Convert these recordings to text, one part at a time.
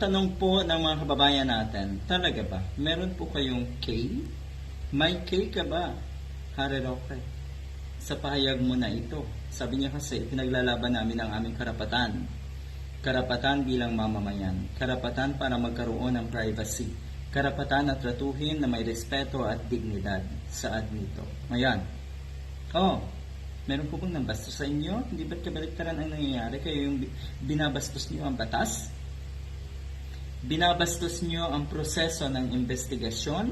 Tanong po ng mga kababayan natin, talaga ba, meron po kayong K? May K ka ba? Harry Roque, sa pahayag mo na ito. Sabi niya kasi, pinaglalaban namin ang aming karapatan. Karapatan bilang mamamayan. Karapatan para magkaroon ng privacy. Karapatan at tratuhin na may respeto at dignidad. Saad nito. Ayan. Oh, meron po bang nabastos sa inyo? Hindi ba't kabaliktaran ang nangyayari? Kayo yung bi- binabastos niyo ang batas? Binabastos nyo ang proseso ng investigasyon,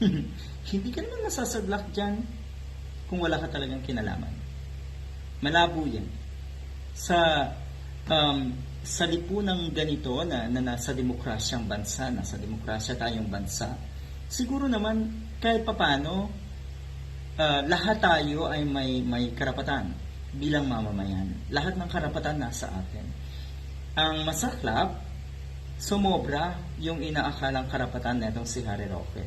hindi ka naman masasadlak dyan kung wala ka talagang kinalaman. Malabo yan. Sa um, sa lipunang ganito na, na nasa demokrasyang bansa, nasa demokrasya tayong bansa, siguro naman kahit papano, ah, lahat tayo ay may, may karapatan bilang mamamayan. Lahat ng karapatan nasa atin. Ang masaklap, sumobra yung inaakalang karapatan netong si Harry Roque.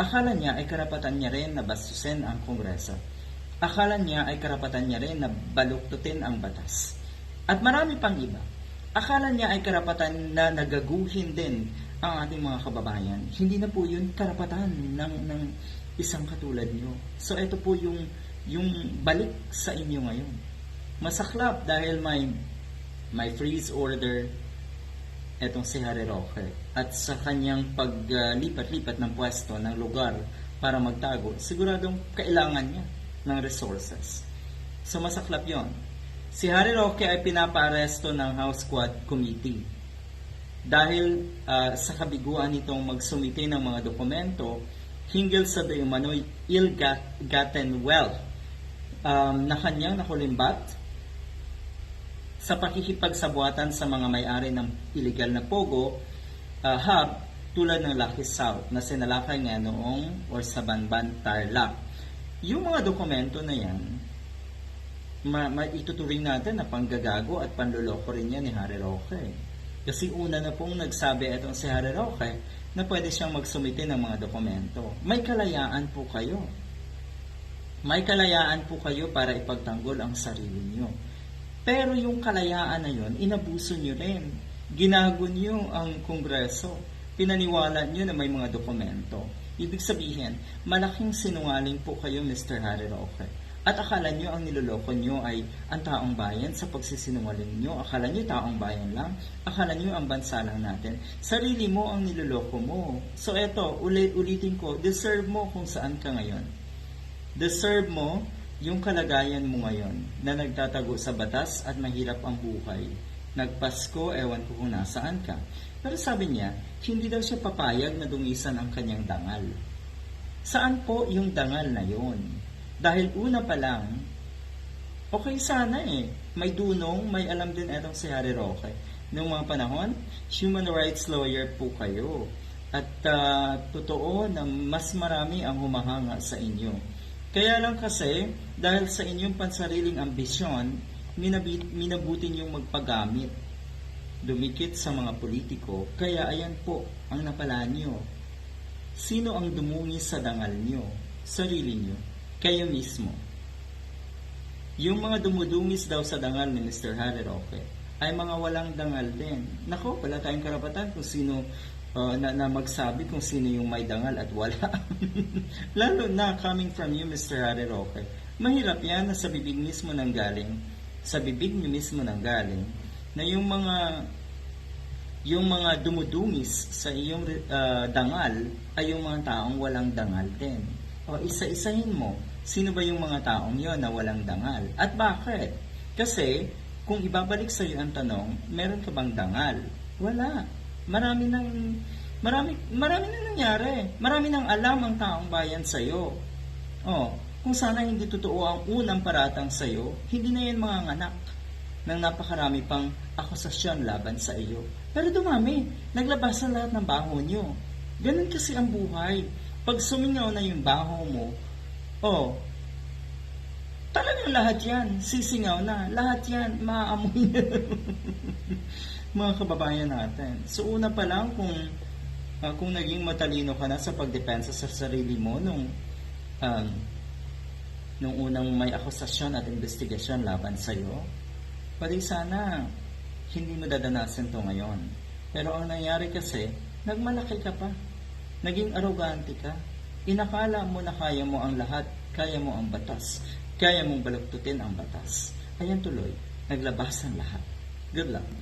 Akala niya ay karapatan niya rin na bastusin ang Kongreso. Akala niya ay karapatan niya rin na baluktutin ang batas. At marami pang iba. Akala niya ay karapatan na nagaguhin din ang ating mga kababayan. Hindi na po yun karapatan ng, ng isang katulad niyo. So ito po yung, yung balik sa inyo ngayon. Masaklap dahil may, may freeze order, etong si Harry Roque at sa kanyang paglipat-lipat ng pwesto ng lugar para magtago, siguradong kailangan niya ng resources. So masaklap yon. Si Harry Roque ay pinapaaresto ng House Squad Committee dahil ah, sa kabiguan nitong magsumite ng mga dokumento hinggil sa umano'y ill-gotten wealth um, na kanyang nakulimbat sa pakikipagsabuatan sa mga may-ari ng illegal na pogo uh, hub tulad ng Lucky South na sinalakay nga noong or sa Banban Tarlac. Yung mga dokumento na yan, ma, ma ituturing natin na panggagago at panluloko rin yan ni Harry Roque. Kasi una na pong nagsabi itong si Harry Roque na pwede siyang magsumite ng mga dokumento. May kalayaan po kayo. May kalayaan po kayo para ipagtanggol ang sarili niyo. Pero yung kalayaan na yun, inabuso nyo rin. Ginago nyo ang kongreso. Pinaniwala nyo na may mga dokumento. Ibig sabihin, malaking sinungaling po kayo, Mr. Harry Roque. At akala nyo ang niloloko nyo ay ang taong bayan sa pagsisinungaling nyo. Akala nyo taong bayan lang. Akala nyo ang bansa lang natin. Sarili mo ang niloloko mo. So eto, ulit, ulitin ko, deserve mo kung saan ka ngayon. Deserve mo yung kalagayan mo ngayon na nagtatago sa batas at mahirap ang buhay. Nagpasko, ewan ko kung nasaan ka. Pero sabi niya, hindi daw siya papayag na dungisan ang kanyang dangal. Saan po yung dangal na yon? Dahil una pa lang, okay sana eh. May dunong, may alam din etong si Harry Roque. Noong mga panahon, human rights lawyer po kayo. At ah, totoo na mas marami ang humahanga sa inyo. Kaya lang kasi, dahil sa inyong pansariling ambisyon, minabi- minabuti niyong magpagamit. Dumikit sa mga politiko, kaya ayan po ang napala niyo. Sino ang dumungis sa dangal niyo? Sarili niyo. Kayo mismo. Yung mga dumudungis daw sa dangal ni Mr. Harry Roque ay mga walang dangal din. Nako, wala tayong karapatan kung sino uh, na, na magsabi kung sino yung may dangal at wala. Lalo na coming from you, Mr. Harry Roque. Mahirap yan na sa bibig mismo nang galing, sa bibig niyo mismo nang galing, na yung mga yung mga dumudungis sa iyong uh, dangal ay yung mga taong walang dangal din. O isa-isahin mo, sino ba yung mga taong yon na walang dangal? At bakit? Kasi, kung ibabalik sa iyo ang tanong, meron ka bang dangal? Wala. Marami nang marami marami nang nangyari. Marami nang alam ang taong bayan sa iyo. Oh, kung sana hindi totoo ang unang paratang sa iyo, hindi na yan mga anak ng napakarami pang akusasyon laban sa iyo. Pero dumami, naglabas na lahat ng baho nyo. Ganun kasi ang buhay. Pag sumingaw na yung baho mo, oh, talagang lahat yan, sisingaw na, lahat yan, maaamoy na. mga kababayan natin. So una pa lang kung uh, kung naging matalino ka na sa pagdepensa sa sarili mo nung um, nung unang may akusasyon at investigasyon laban sa iyo, pwede sana hindi mo dadanasin to ngayon. Pero ang nangyari kasi, nagmalaki ka pa. Naging arrogante ka. Inakala mo na kaya mo ang lahat, kaya mo ang batas, kaya mong balagtutin ang batas. Ayan tuloy, naglabas ang lahat. Good luck.